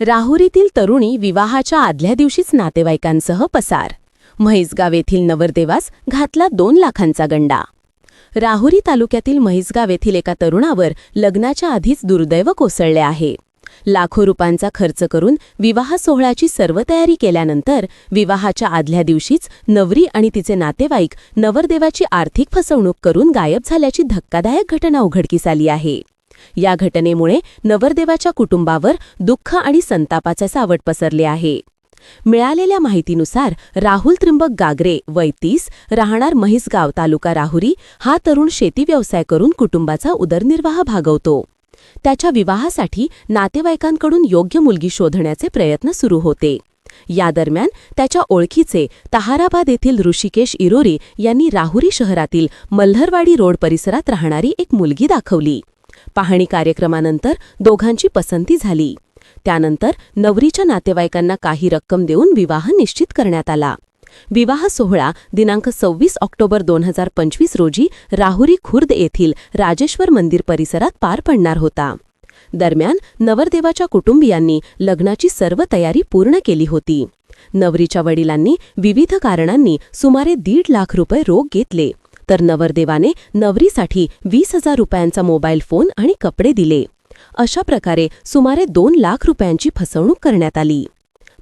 राहुरीतील तरुणी विवाहाच्या आदल्या दिवशीच नातेवाईकांसह पसार. म्हैसगाव येथील नवरदेवास घातला दोन लाखांचा गंडा. राहुरी तालुक्यातील म्हैसगाव येथील एका तरुणावर लग्नाच्या आधीच दुर्दैव कोसळले आहे. लाखो रुपयांचा खर्च करून विवाह सोहळ्याची सर्व तयारी केल्यानंतर विवाहाच्या आदल्या दिवशीच नवरी आणि तिचे नातेवाईक नवरदेवाची आर्थिक फसवणूक करून गायब झाल्याची धक्कादायक घटना उघडकीस आली आहे. या घटनेमुळे नवरदेवाच्या कुटुंबावर दुःख आणि संतापाचे सावट पसरले आहे. मिळालेल्या माहितीनुसार राहुल त्रिंबक गागरे वय तीस राहणार म्हैसगाव तालुका राहुरी हा तरुण शेती व्यवसाय करून कुटुंबाचा उदरनिर्वाह भागवतो. त्याच्या विवाहासाठी नातेवाईकांकडून योग्य मुलगी शोधण्याचे प्रयत्न सुरू होते. या दरम्यान त्याच्या ओळखीचे तहाराबाद येथील ऋषिकेश इरोरी यांनी राहुरी शहरातील मल्हरवाडी रोड परिसरात राहणारी एक मुलगी दाखवली. पाहणी कार्यक्रमानंतर दोघांची पसंती झाली. त्यानंतर नवरीच्या नातेवाईकांना काही रक्कम देऊन विवाह निश्चित करण्यात आला. विवाह सोहळा दिनांक सव्वीस ऑक्टोबर दोन हजार पंचवीस रोजी राहुरी खुर्द येथील राजेश्वर मंदिर परिसरात पार पडणार होता. दरम्यान नवरदेवाच्या कुटुंबियांनी लग्नाची सर्व तयारी पूर्ण केली होती. नवरीच्या वडिलांनी विविध कारणांनी सुमारे दीड लाख रुपये रोख घेतले. तर नवरदेवाने नवरीसाठी वीस हजार रुपयांचा मोबाईल फोन आणि कपडे दिले. अशा प्रकारे सुमारे दोन लाख रुपयांची फसवणूक करण्यात आली.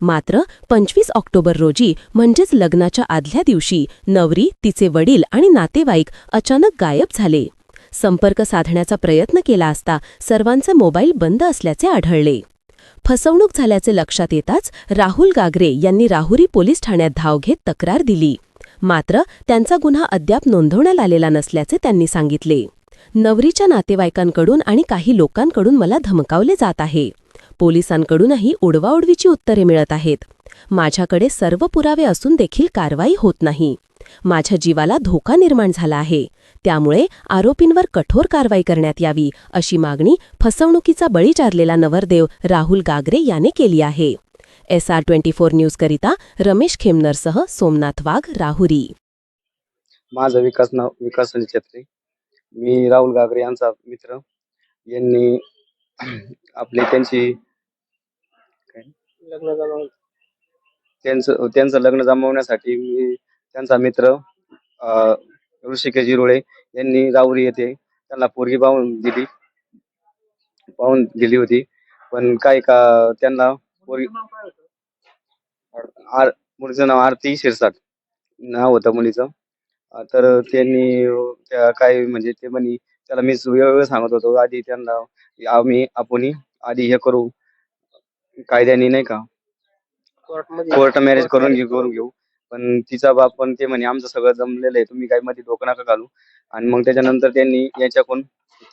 मात्र पंचवीस ऑक्टोबर रोजी म्हणजेच लग्नाच्या आदल्या दिवशी नवरी तिचे वडील आणि नातेवाईक अचानक गायब झाले. संपर्क साधण्याचा प्रयत्न केला असता सर्वांचे मोबाईल बंद असल्याचे आढळले. फसवणूक झाल्याचे लक्षात येताच राहुल गागरे यांनी राहुरी पोलीस ठाण्यात धाव घेत तक्रार दिली. मात्र त्यांचा गुन्हा अद्याप नोंदवण्यात आलेला नसल्याचे त्यांनी सांगितले. नवरीच्या नातेवाईकांकडून आणि काही लोकांकडून मला धमकावले जात आहे. पोलिसांकडूनही उडवाउडवीची उत्तरे मिळत आहेत. माझ्याकडे सर्व पुरावे असून देखील कारवाई होत नाही. माझ्या जीवाला धोका निर्माण झाला आहे. त्यामुळे आरोपींवर कठोर कारवाई करण्यात यावी अशी मागणी फसवणुकीचा बळी चारलेला नवरदेव राहुल गागरे याने केली आहे. एस आर ट्वेंटी फोर न्यूजकरिता रमेश खेमनरसह सोमनाथ वाघ राहुरी. माझं विकास नाव विकास छत्रे. मी राहुल गागरे यांचा मित्र. यांनी आपली त्यांची लग्न त्यांचं त्यांचं लग्न जमवण्यासाठी मी त्यांचा मित्र ऋषिकेश जिरोळे यांनी राहुरी येथे त्यांना पोरगी पाहून दिली. पाहून दिली होती. पण काय का त्यांना आर मुलीचं नाव आरती शिरसाट. नाव होतं मुलीचं. अं, तर त्यांनी अं, त्या काय म्हणजे ते म्हणे त्याला मी वेळोवेळ सांगत होतो. आधी त्यांना आम्ही आपण आधी हे करू. कायद्याने नाही का? कोर्ट मॅरेज करून घेऊ करून घेऊ. पण तिचा बाप पण ते म्हणे आमचं सगळं जमलेलं आहे तुम्ही काही मध्ये डोकं नका घालू. आणि मग त्याच्यानंतर त्यांनी याच्याकडून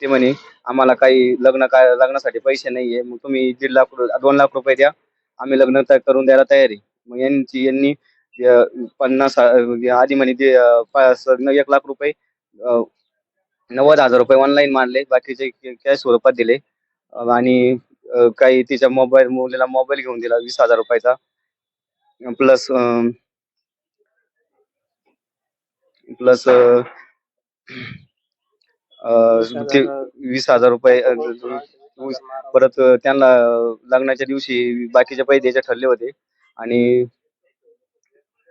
ते म्हणे आम्हाला काही लग्न काय लग्नासाठी पैसे नाहीये. मग तुम्ही दीड लाख रु- दोन लाख रुपये द्या. आम्ही लग्न त- करून द्यायला तयार आहे. मग यांची यांनी अं, पन्नास अं, म्हणजे आधी म्हणे ते अं, पाच- एक लाख रुपये अं, नव्वद हजार रुपये ऑनलाईन मांडले बाकीचे कॅश स्वरूपात दिले. अं, आणि अं, काही तिच्या मोबाईल मुलीला मोबाईल घेऊन दिला वीस हजार रुपयाचा. प्लस प्लस ते वीस हजार रुपये अं, वीस- परत त्यांना लग्नाच्या दिवशी बाकीचे पैसे द्यायचे ठरले होते. आणि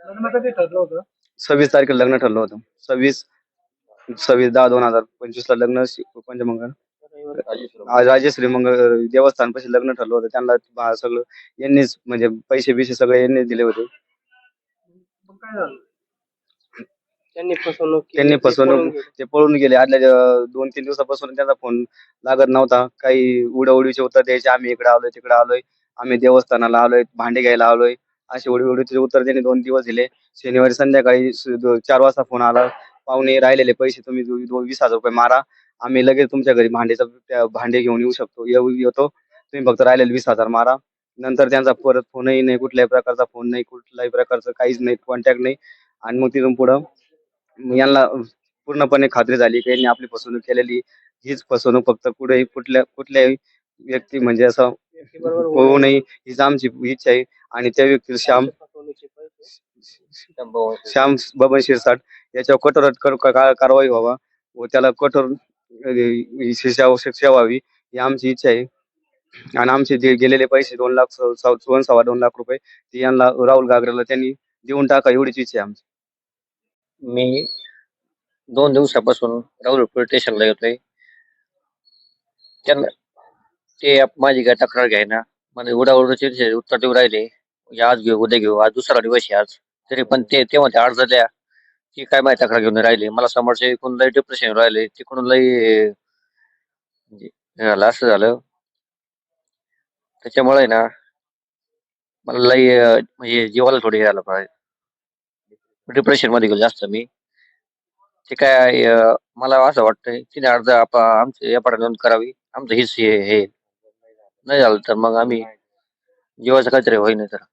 लग्न कधी ठरलं होतं? सव्वीस तारखेला लग्न ठरलं होतं. सव्वीस सव्वीस दहा दोन हजार पंचवीस ला लग्न शि- पंचमंगल. आज राजेश्री मंगळ देवस्थान पाशी लग्न ठरलं होतं. त्यांना बा- सगळं यांनीच म्हणजे पैसे बिसे सगळे यांनीच दिले होते. मग काय झालं? त्यांनी फसवणूक केली, त्यांनी ते पळून फसवणूक गेले. ते पळून गेले. आदल्या ज- दोन तीन दिवसापासून त्यांचा फोन लागत नव्हता. काही उडवडीचे उत्तर द्यायचे. आम्ही इकडे आलोय तिकडे आलोय. आम्ही देवस्थानाला आलोय भांडे घ्यायला आलोय. असे उडवडीचे उत्तर त्यांनी दोन दिवस दिले. शनिवारी संध्याकाळी स- दो- चार वाजता फोन आला. पाहुणे राहिलेले पैसे तुम्ही दो- वीस हजार रुपये मारा. आम्ही लगेच तुमच्या घरी भांडेचा त्या भांडे घेऊन येऊ शकतो येऊ येतो. तुम्ही फक्त राहिलेले वीस हजार मारा. नंतर त्यांचा परत फोनही नाही कुठल्याही प्रकारचा फोन नाही कुठल्याही प्रकारचं काहीच नाही कॉन्टॅक्ट नाही. आणि मग तिथून पुढं यांना पूर्णपणे खात्री झाली की यांनी आपली फसवणूक केलेली हीच फसवणूक फक्त कुठेही कुठल्या कुठल्याही व्यक्ती म्हणजे असं होऊ नये. हीच आमची इच्छा आहे. आणि त्या व्यक्ती श्याम श्याम बबन शिरसाट याच्यावर कठोर कारवाई व्हावा व त्याला कठोर शिक्षा शिक्षा व्हावी ही आमची इच्छा आहे. आणि आमचे जे गेलेले पैसे दोन लाख सव्वा दोन लाख रुपये ते यांना राहुल गागरेला त्यांनी देऊन टाका एवढीच इच्छा आहे आमची. मी दोन दिवसापासून राहुल पोलीस स्टेशनला येतोय. त्यांना ते आप- माझी काय तक्रार घ्यायना. मला उडाउडीचे उत्तर देऊ राहिले. म्हणजे आज घेऊ उद्या घेऊ आज दुसरा दिवस आहे आज. तरी पण ते तेव्हा ते अर्ज द्या. की काय माहिती तक्रार घेऊन राहिले. मला समोरचे इकडून लई डिप्रेशन राहिले. तिकडून लई म्हणजे हे झालं असं झालं. त्याच्यामुळे ना मला लई अं, म्हणजे जीवाला थोडी हे झालं पाहिजे. डिप्रेशनमध्ये गेलो जास्त मी. ते काय अं, मला असं वाटतंय तिने अर्ज आमची आमच्या नोंद करावी. आमचं हेच हे हे. नाही झालं तर मग आम्ही जीवाचं काहीतरी होईन तर.